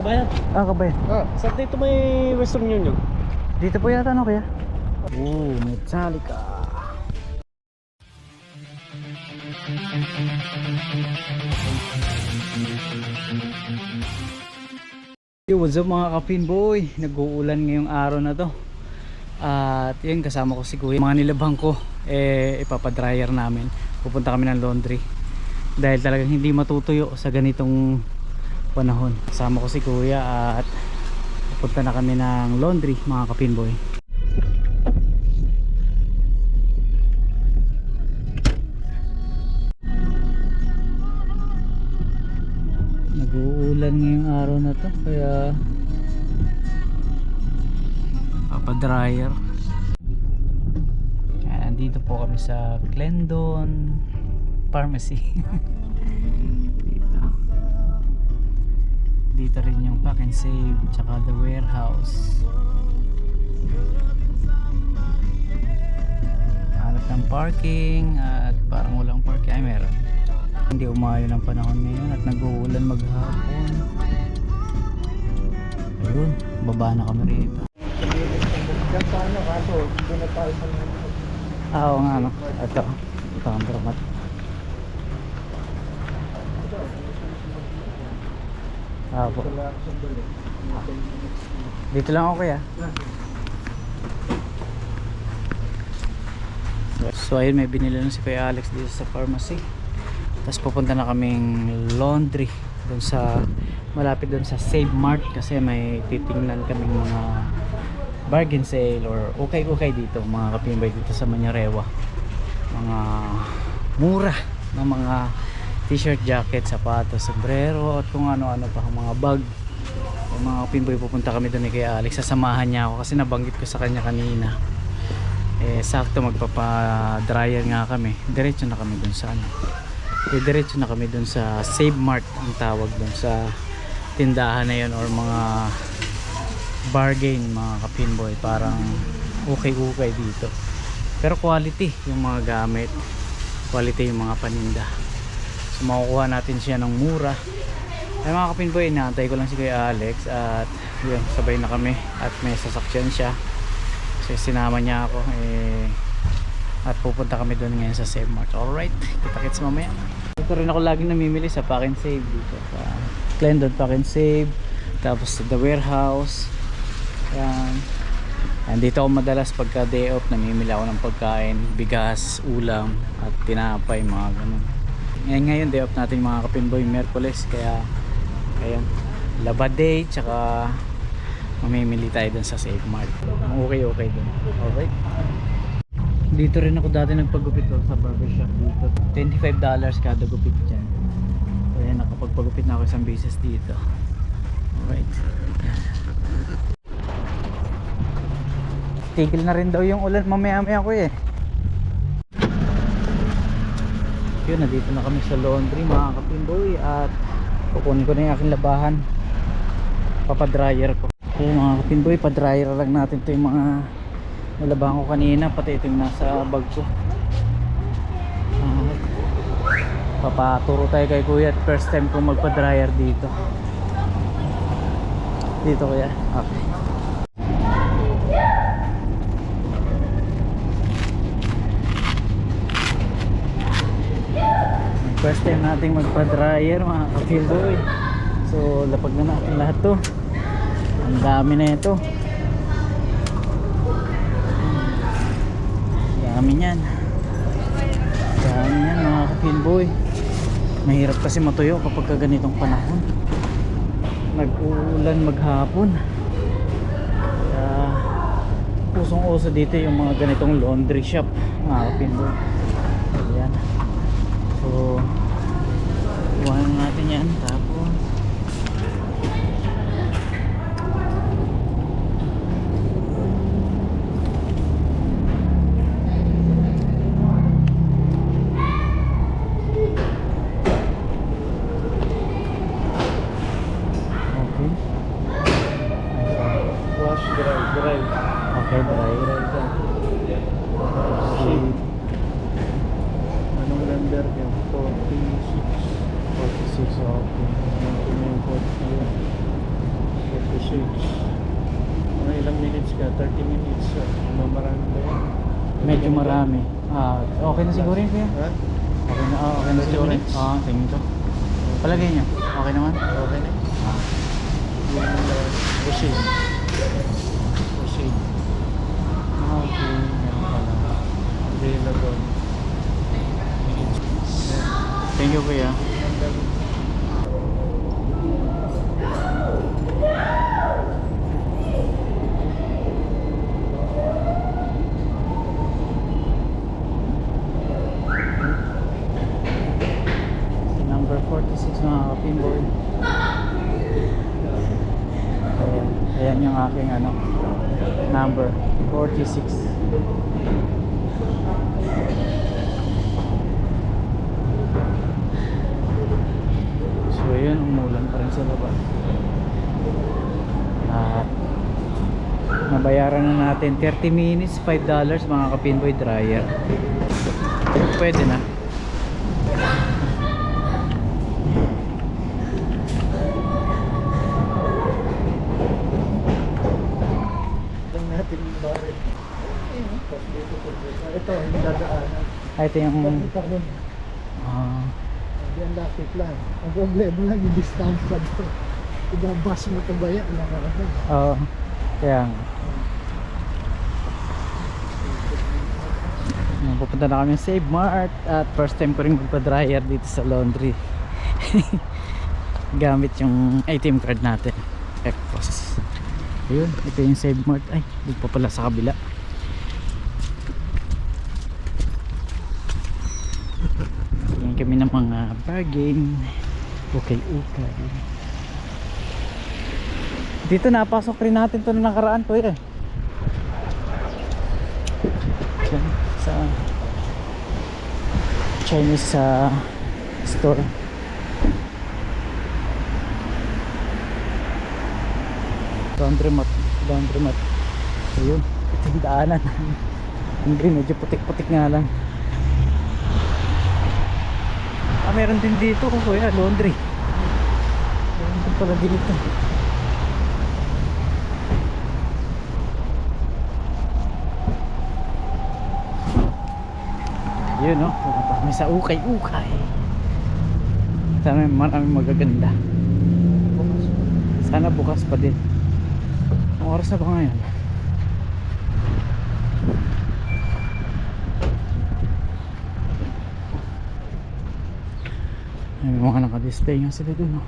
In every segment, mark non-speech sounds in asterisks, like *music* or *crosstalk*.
Bayan. Ah, kabayan. Ah, saan dito may Western Union? Dito po yata ano kaya? Oh, Metallica. Yo, what's up mga kapin boy? Nag-uulan ngayong araw na to. At yun, kasama ko si kuya. Mga nilabang ko, eh, ipapadryer namin. Pupunta kami ng laundry. Dahil talagang hindi matutuyo sa ganitong panahon. Kasama ko si kuya at pupunta na kami ng laundry mga kapin boy. Nag-uulan ngayong araw na to kaya papadryer. Kaya Nandito po kami sa Glendon Pharmacy. *laughs* and save tsaka the warehouse. Hanap ng parking at parang walang parking. Ay meron. Hindi umayo ng panahon ngayon at nag-uulan maghapon. Ayun, baba na kami rito. Ah, oo nga no. Ito. Ito ang dramat. Ah, po. Dito lang ako kuya. So ayun may binili lang si Kuya Alex dito sa pharmacy. Tapos pupunta na kaming laundry doon sa malapit doon sa Save Mart kasi may titingnan kaming mga bargain sale or okay okay dito mga kapimbay dito sa Manyarewa. Mga mura ng mga t-shirt, jacket, sapatos, sombrero at kung ano-ano pa mga bag. Yung mga kapimbay pupunta kami doon ni Kuya Alex. Sasamahan niya ako kasi nabanggit ko sa kanya kanina. Eh sakto magpapa-dryer nga kami. Diretso na kami doon sa ano diretso na kami dun sa Save Mart ang tawag dun sa tindahan na yun or mga bargain mga kapinboy parang okay okay dito pero quality yung mga gamit quality yung mga paninda makukuha natin siya ng mura ay mga kapinboy inaantay ko lang si Kuya Alex at yun sabay na kami at may sasakyan siya kasi sinama niya ako eh at pupunta kami doon ngayon sa Save Mart. Alright, kita-kits mamaya. Dito rin ako laging namimili sa Pack and Save dito. Sa Glendon Pack and Save. Tapos sa The Warehouse. Yan. Andito ako madalas pagka day off, namimili ako ng pagkain, bigas, ulam, at tinapay, mga ganun. Ngayon ngayon, day off natin mga kapinboy, Merkules. Kaya, ayun, laba day, tsaka mamimili tayo dun sa Save Mart. Okay, okay dun. Alright dito rin ako dati nagpagupit ko sa barbershop dito $25 kada gupit dyan so yan nakapagpagupit na ako isang beses dito alright tigil na rin daw yung ulan mamaya maya ko eh yun nandito na kami sa laundry mga kapimboy at kukunin ko na yung aking labahan. Papadryer ko. Okay mga kapimboy padryer lang natin to yung mga nalabahan ko kanina pati ito yung nasa bag ko. Uh, papaturo tayo kay kuya first time ko magpa dryer dito. Dito kuya. Okay first time nating magpa dryer mga kapilboy so lapag na natin lahat to. Ang dami na ito. Dami niyan. Dami niyan mga kapinboy mahirap kasi matuyo kapag ka ganitong panahon. Nag-uulan maghapon. Kaya usong uso dito yung mga ganitong laundry shop mga ayan so iwanan natin yan. Tapos okay. Ano yung 40? Usage. Mga ilang minutes ka? 30 minutes. Uh, marami ba yan? Medyo marami. Ah, okay na siguro yun kuya. Ha? Okay na, ah, okay na 30 siguro. yun. minutes? Ah, tingin ko. Palagay niyo. Okay naman. Okay na. Ah. Yung uh. Usage. Ah, okay. Meron pala. Available. Minutes. Thank you kuya. Aking ano, number 46. So yun, umulan pa rin sa labas. At nabayaran na natin 30 minutes, 5 dollars mga kapinboy dryer. Pwede na. Ito, yung dadaanan. Ah, ito yung... Ah, Hindi ang lapit lang. Ang problema lang yung distance pa doon. Ibabas mo ito ba yan? Nakakabag. Oo. nga. Ayan, Pupunta na kami sa Save Mart at first time ko rin magpa-dryer dito sa laundry. *laughs* Gamit yung ATM card natin. Ecos. Ayun, ito yung Save Mart. Ay, dito pa pala sa kabila. Tingin kami ng mga bargain. Okay, okay. Dito napasok rin natin to na nakaraan ko eh. Sa Chinese sa store. Laundromat, laundromat. Ayun, ito yung daanan. *laughs* Yung green, medyo putik-putik nga lang. Ah, meron din dito kuya, laundry. Meron din pala dito. Yun no, pupunta kami sa ukay-ukay. Sana maraming magaganda. Sana bukas pa din. Ang oras na ba ngayon? May mga naka-display nga sila dun no.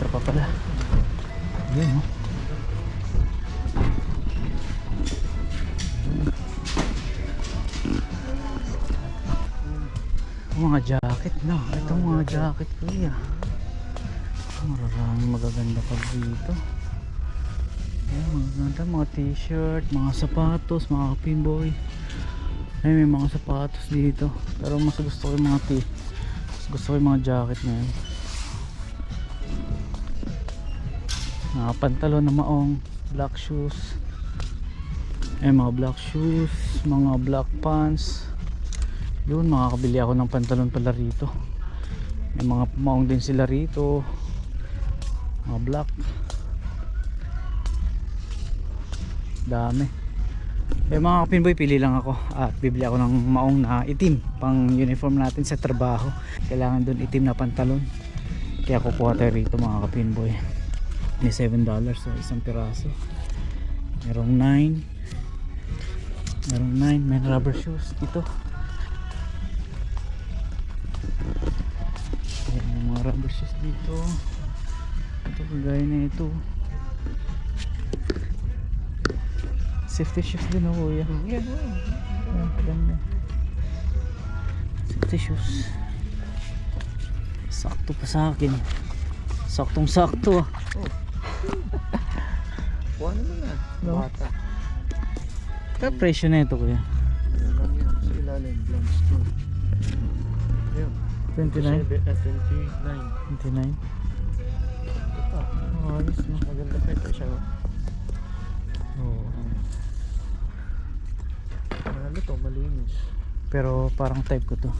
4 pa pala. Yun no. Mga jacket no. Ito mga jacket kuya. Maraming magaganda pa dito. Ayan, magaganda mga t-shirt, mga sapatos, mga kapimboy. Ay, may mga sapatos dito. Pero mas gusto ko yung mga t mas gusto ko yung mga jacket na yan. Mga pantalon na maong, black shoes. Ay, mga black shoes, mga black pants. Yun, makakabili ako ng pantalon pala rito. May mga maong din sila rito. Mga black. Dami. Eh mga kapinboy, pili lang ako at bibili ako ng maong na itim pang uniform natin sa trabaho. Kailangan doon itim na pantalon. Kaya kukuha tayo rito mga kapinboy. May 7 dollars so isang piraso. Merong 9. Merong 9. May rubber shoes dito. May mga rubber shoes dito. Ito kagaya na ito. Safety shoes din ako kuya. Yan o. Ayan, ganda. Safety shoes. Sakto pa sa akin. Saktong sakto ah. Kuha naman na. No? Bata. Kaya presyo na ito kuya. Ano lang yan sa ilalim. Store. Yun. 29? 29. 29? ayos no. Maganda pa ito siya. oh. Oo. Ano to, malinis. Pero parang type ko to.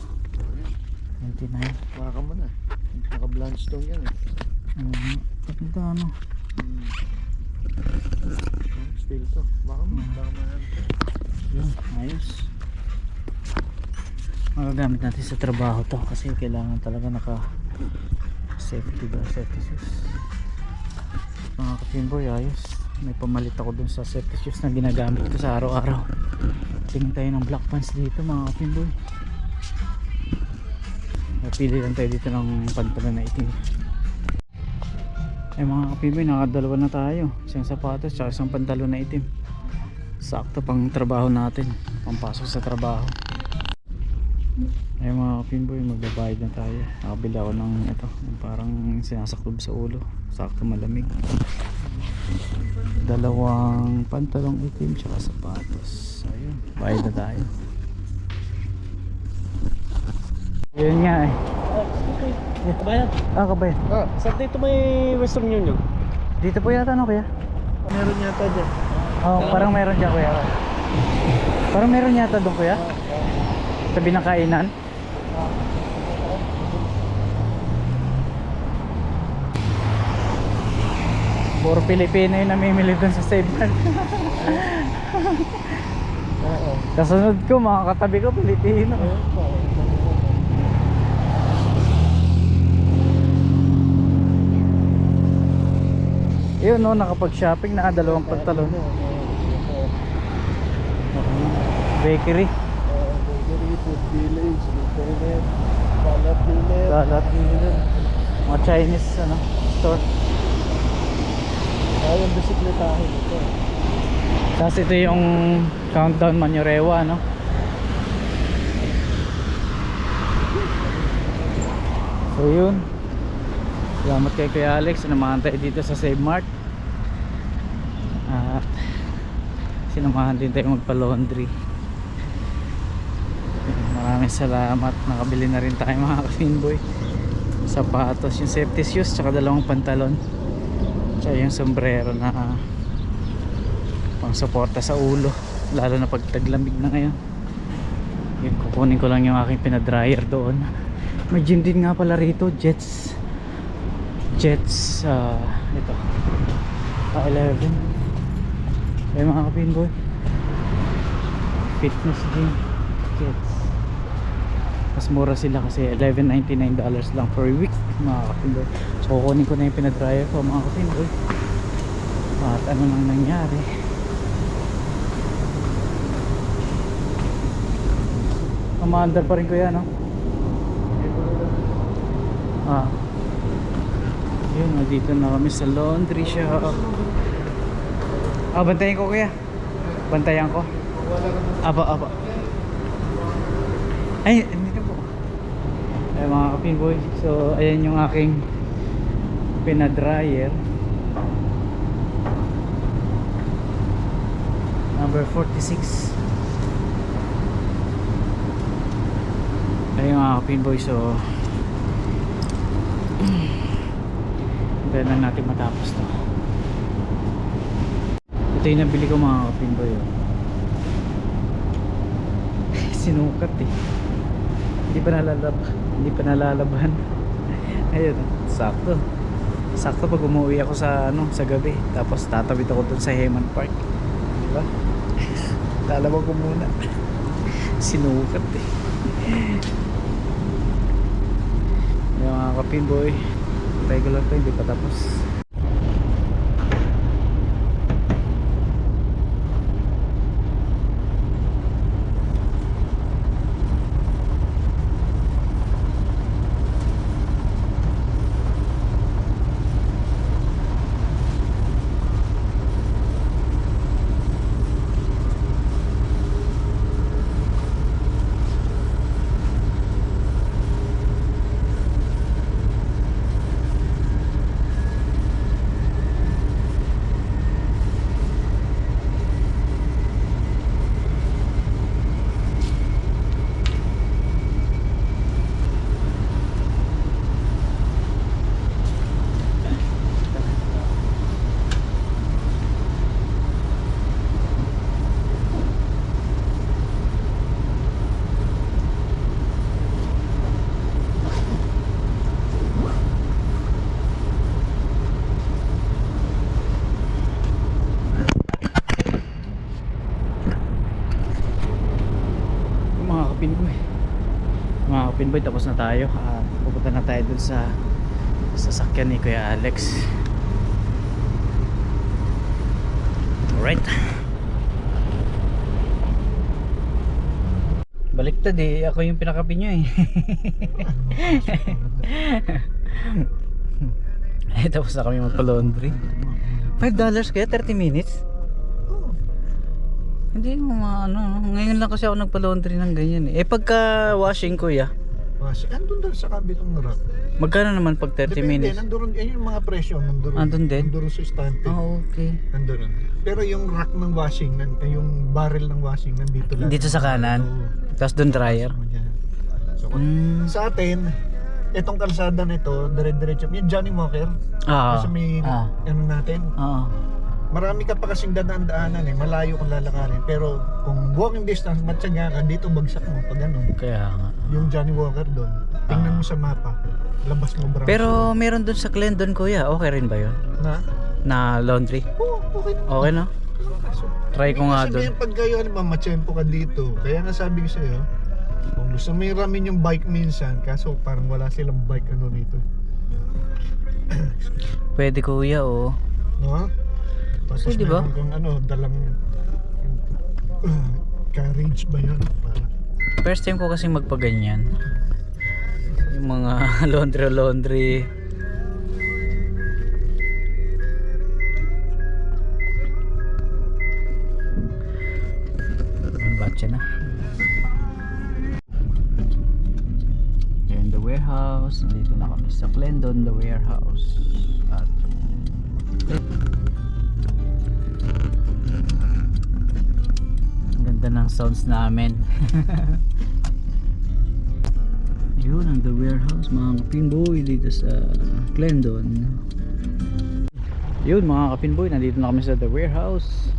29. Baka mo na. Naka-blanch stone yan eh. Mm, maganda ano. Hmm. Steel to. Baka mo, baka mo. Yun, ayos. Magagamit natin sa trabaho to kasi kailangan talaga naka safety ba safety shoes. Mga kapimboy, ayos. May pamalit ako dun sa safety shoes na ginagamit ko sa araw-araw. Tingin tayo ng black pants dito mga kapimboy. Napili lang tayo dito ng pantalon na itim. Eh mga kapimboy, nakadalawa na tayo. Isang sapatos, tsaka isang pantalon na itim. Sakto pang trabaho natin. Pampasok sa trabaho. Ay mga pinboy magbabayad na tayo. Nakabili ako ng ito. Parang sinasaklob sa ulo. Sakto malamig. Dalawang pantalong itim tsaka sapatos. Ayun bayad na tayo. Ayun nga eh Kabayan, ah kabayan Ah, saan dito may Western Union? dito po yata ano kuya meron yata dyan. oh parang meron dyan kuya parang meron yata doon kuya tabi ng kainan Puro Pilipino yung namimili doon sa Save Mart. *laughs* Oo. Kasunod ko, mga katabi ko, Pilipino. Ayun no, nakapag-shopping na dalawang pantalon. Bakery. Bakery, food village, internet, balat village. Lahat Mga Chinese ano, store. Ah, yung bisikletahin ito. Tapos ito yung countdown Manyorewa, no? So yun. Salamat kay Kuya Alex. Sinamahan tayo dito sa Save Mart. At sinamahan din tayo magpa-laundry. Maraming salamat. Nakabili na rin tayo mga kasinboy. Sapatos, yung safety shoes, tsaka dalawang pantalon. Tsaka yung sombrero na pang suporta sa ulo lalo na pag taglamig na ngayon yun kukunin ko lang yung aking pinadryer doon may gym din nga pala rito jets jets ah ito ah 11 ay mga kapinboy fitness gym jets mas mura sila kasi $11.99 dollars lang per week mga kapinboy so kukunin ko na yung pinadryer ko mga kapinboy at ano nang nangyari Umaandar pa rin ko yan, no? Ah. Yun, dito na kami sa laundry shop. Ah, bantayan ko kuya. Bantayan ko. Aba, aba. Ay, dito po. Ay, mga kapinboy. So, ayan yung aking pinadryer. Number 46. ayun mga kapinboy so hintayin lang natin matapos to ito yung nabili ko mga kapinboy oh. *laughs* sinukat eh. Hindi pa nalalab hindi pa nalalaban. *laughs* Ayun sakto. Sakto pag umuwi ako sa ano sa gabi. Tapos tatawid ako dun sa Heman Park. Diba *laughs* lalabag ko muna. Sinukat eh. Yung mga kapinboy tayo ko lang hindi pa tapos kapinboy tapos na tayo. Ah, pupunta na tayo dun sa sasakyan ni Kuya Alex. Alright. Baliktad eh. Ako yung pinakapi nyo eh. *laughs* Eh tapos na kami magpa-laundry. 5 dollars kaya? 30 minutes. Hindi mo ano ngayon lang kasi ako nagpa-laundry ng ganyan eh eh pagka washing kuya Mas, andun doon sa kabilang rack. magkano naman pag 30 Depende, minutes nandun, yan yung mga presyo, nandun. Andun din? Nandun sa estante. oh okay Nandun. Pero yung rack ng washing, nan- eh, yung barrel ng washing, nandito lang. Dito sa kanan? Oo. tapos doon dryer Kasama niya. So, kung- mm. sa atin, itong kalsada nito, dire-diretso, yung Johnny Walker, ah sa may, ah ano natin, ah marami ka pa kasing dadaan-daanan eh, malayo kung lalakarin. Pero kung walking distance, matyaga ka, dito bagsak mo pag ano, kaya nga yung Johnny Walker doon. Tingnan Ah. mo sa mapa, labas mo branch. pero meron doon sa Glendon kuya okay rin ba yun na, na laundry oo, okay naman. okay no kaso. try ko nga doon sabihin, pag kayo, ano ba, matsyempo ka dito. Kaya nga sabi ko sa'yo, kung gusto mo ramin yung bike minsan, kaso parang wala silang bike ano dito. pwede kuya oh No? Tapos Pwede ba? meron kang ano, dalang uh, *clears throat* carriage ba yun? Para, First time ko kasi magpaganyan. Yung mga *laughs* laundry laundry. Ang batcha na. Ayan the warehouse. Dito na kami sa Clendon, the warehouse. Sounds namin. *laughs* Yun ang the warehouse mga kapinboy dito sa Glendon. Yun mga kapinboy, nandito na kami sa the warehouse.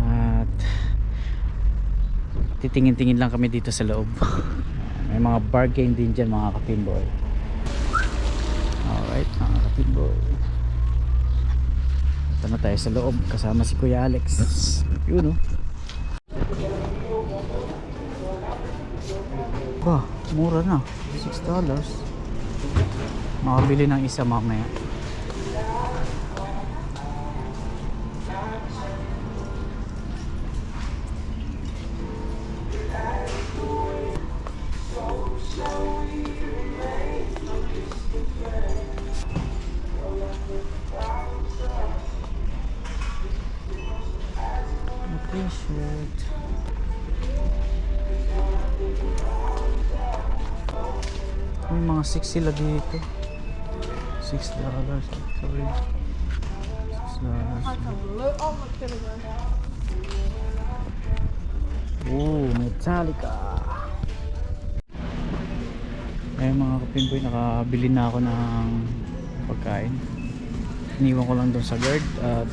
At titingin-tingin lang kami dito sa loob. *laughs* May mga bargain din dyan mga kapinboy. Alright mga kapinboy. Ito na tayo sa loob kasama si Kuya Alex. Yun oh. Ba, mura na. 6 dollars. Makabili ng isa mamaya. Sila dito. 6 dollars. Sorry. 6 dollars. Oh, Metallica. Eh mga kapinboy, nakabili na ako ng pagkain. Iniwan ko lang doon sa guard at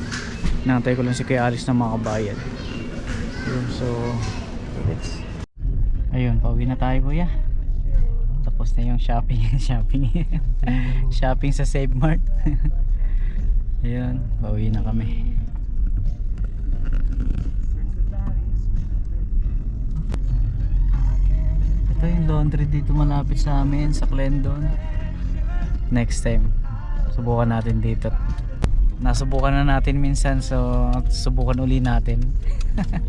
Nantay ko lang si Kuya Alice na makabayad. Yun, so let's Ayun, pauwi na tayo kuya. Tapos na yung shopping, *laughs* shopping. shopping sa Save Mart. *laughs* Ayun, pauwi na kami. Ito yung laundry dito malapit sa amin sa Clendon. Next time, subukan natin dito nasubukan na natin minsan so subukan uli natin *laughs*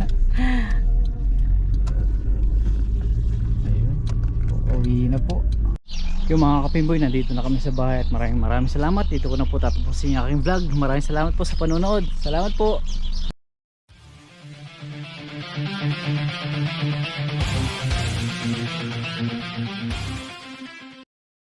ayun uwi na po. Yung mga kapimboy nandito na kami sa bahay at maraming maraming salamat. Dito ko na po tatapusin yung aking vlog. Maraming salamat po sa panonood. Salamat po.